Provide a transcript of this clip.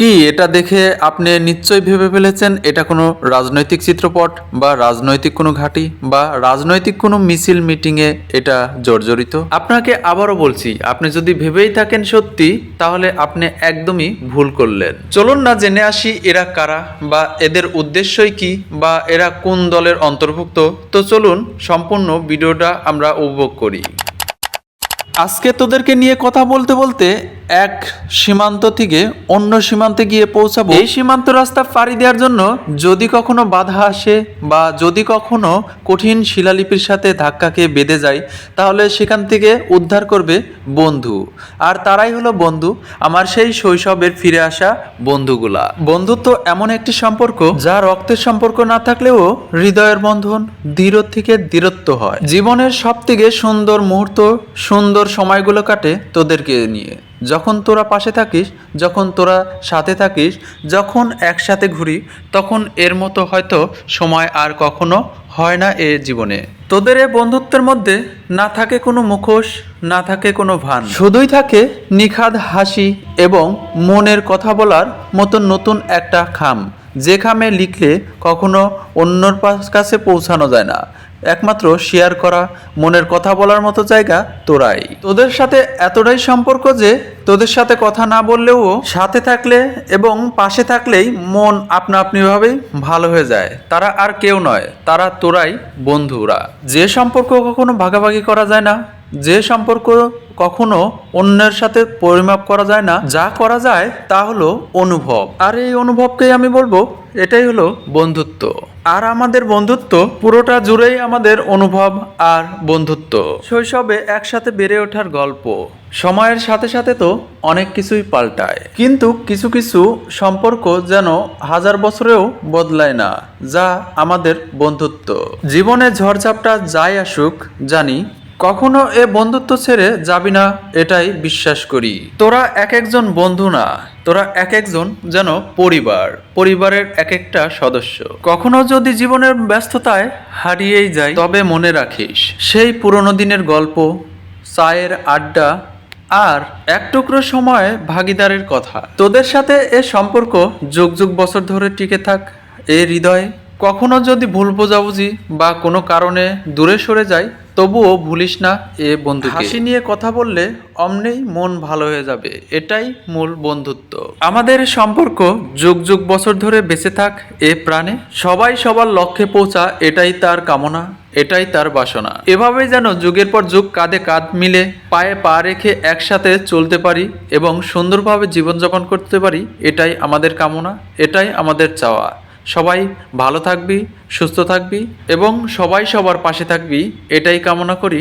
কি এটা দেখে আপনি নিশ্চয়ই ভেবে ফেলেছেন? এটা কোনো রাজনৈতিক চিত্রপট বা রাজনৈতিক কোনো ঘাঁটি বা রাজনৈতিক কোনো মিছিল মিটিংয়ে এটা জর্জরিত? আপনাকে আবারও বলছি, আপনি যদি ভেবেই থাকেন সত্যি, তাহলে আপনি একদমই ভুল করলেন। চলুন না জেনে আসি এরা কারা বা এদের উদ্দেশ্যই কি বা এরা কোন দলের অন্তর্ভুক্ত। তো চলুন সম্পূর্ণ ভিডিওটা আমরা উপভোগ করি। আজকে তোদেরকে নিয়ে কথা বলতে বলতে এক সীমান্ত থেকে অন্য সীমান্তে গিয়ে পৌঁছাবো। এই সীমান্ত রাস্তা পাড়ি দেওয়ার জন্য যদি কখনো বাধা আসে বা যদি কখনো কঠিন শিলালিপির সাথে ধাক্কা খেয়ে বেঁধে যায়, তাহলে সেখান থেকে উদ্ধার করবে বন্ধু। আর তারাই হলো বন্ধু, আমার সেই শৈশবের ফিরে আসা বন্ধুগুলা। বন্ধুত্ব এমন একটি সম্পর্ক যা রক্তের সম্পর্ক না থাকলেও হৃদয়ের বন্ধন দৃঢ় থেকে দৃঢ়ত্ব হয়। জীবনের সব থেকে সুন্দর মুহূর্ত সুন্দর সময়গুলো কাটে তোদেরকে নিয়ে। যখন তোরা পাশে থাকিস, যখন তোরা সাথে থাকিস, যখন একসাথে ঘুরি, তখন এর মতো হয়তো সময় আর কখনো হয় না এ জীবনে। তোদের এ বন্ধুত্বের মধ্যে না থাকে কোনো মুখোশ, না থাকে কোনো ভান। শুধুই থাকে নিখাদ হাসি এবং মনের কথা বলার মতো নতুন একটা খাম। যে খামে লিখলে কখনো অন্যর কাছে পৌঁছানো যায় না। একমাত্র শেয়ার করা, মনের কথা বলার মতো জায়গা তোরাই। তোদের সাথে এতটাই সম্পর্ক যে তোদের সাথে কথা না বললেও সাথে থাকলে এবং পাশে থাকলেই মন আপনা আপনিভাবেই ভালো হয়ে যায়। তারা আর কেউ নয়, তারা তোরাই বন্ধুরা। যে সম্পর্ক কখনো ভাগাভাগি করা যায় না, যে সম্পর্ক কখনো অন্যের সাথে পরিমাপ করা যায় না, যা করা যায় তা হলো অনুভব। আর এই অনুভবকেই আমি বলব, এটাই হলো বন্ধুত্ব। আর আমাদের বন্ধুত্ব পুরোটা জুড়েই আমাদের অনুভব আর বন্ধুত্ব। শৈশবে একসাথে বেড়ে ওঠার গল্প। সময়ের সাথে সাথে তো অনেক কিছুই পাল্টায়। কিন্তু কিছু কিছু সম্পর্ক যেন হাজার বছরেও বদলায় না, যা আমাদের বন্ধুত্ব। জীবনে ঝড়ঝাপটা যাই আসুক, জানি কখনো এ বন্ধুত্ব ছেড়ে যাবি না, এটাই বিশ্বাস করি। তোরা এক একজন বন্ধু না, তোরা এক একজন যেন পরিবার, পরিবারের এক একটা সদস্য। কখনো যদি জীবনের ব্যস্ততায় হারিয়েই যায় তবে মনে রাখিস, সেই পুরনো দিনের গল্প, চায়ের আড্ডা আর এক টুকরো সময় ভাগিদারের কথা। তোদের সাথে এ সম্পর্ক যুগ যুগ বছর ধরে টিকে থাক, এ হৃদয়। কখনো যদি ভুল বোঝাবুঝি বা কোনো কারণে দূরে সরে যায় তবুও ভুলিস না এ বন্ধু হাসি নিয়ে কথা বললে অমনেই মন ভালো হয়ে যাবে এটাই মূল বন্ধুত্ব। আমাদের সম্পর্ক যুগ যুগ বছর ধরে বেঁচে থাক এ প্রাণে। সবাই সবার লক্ষ্যে পৌঁছা এটাই তার কামনা এটাই তার বাসনা। এভাবে যেন যুগের পর যুগ কাঁধে কাঁধ মিলে পায়ে পা রেখে একসাথে চলতে পারি এবং সুন্দরভাবে জীবনযাপন করতে পারি এটাই আমাদের কামনা এটাই আমাদের চাওয়া। সবাই ভালো থাকবি সুস্থ থাকবি এবং সবাই সবার পাশে থাকবি এটাই কামনা করি।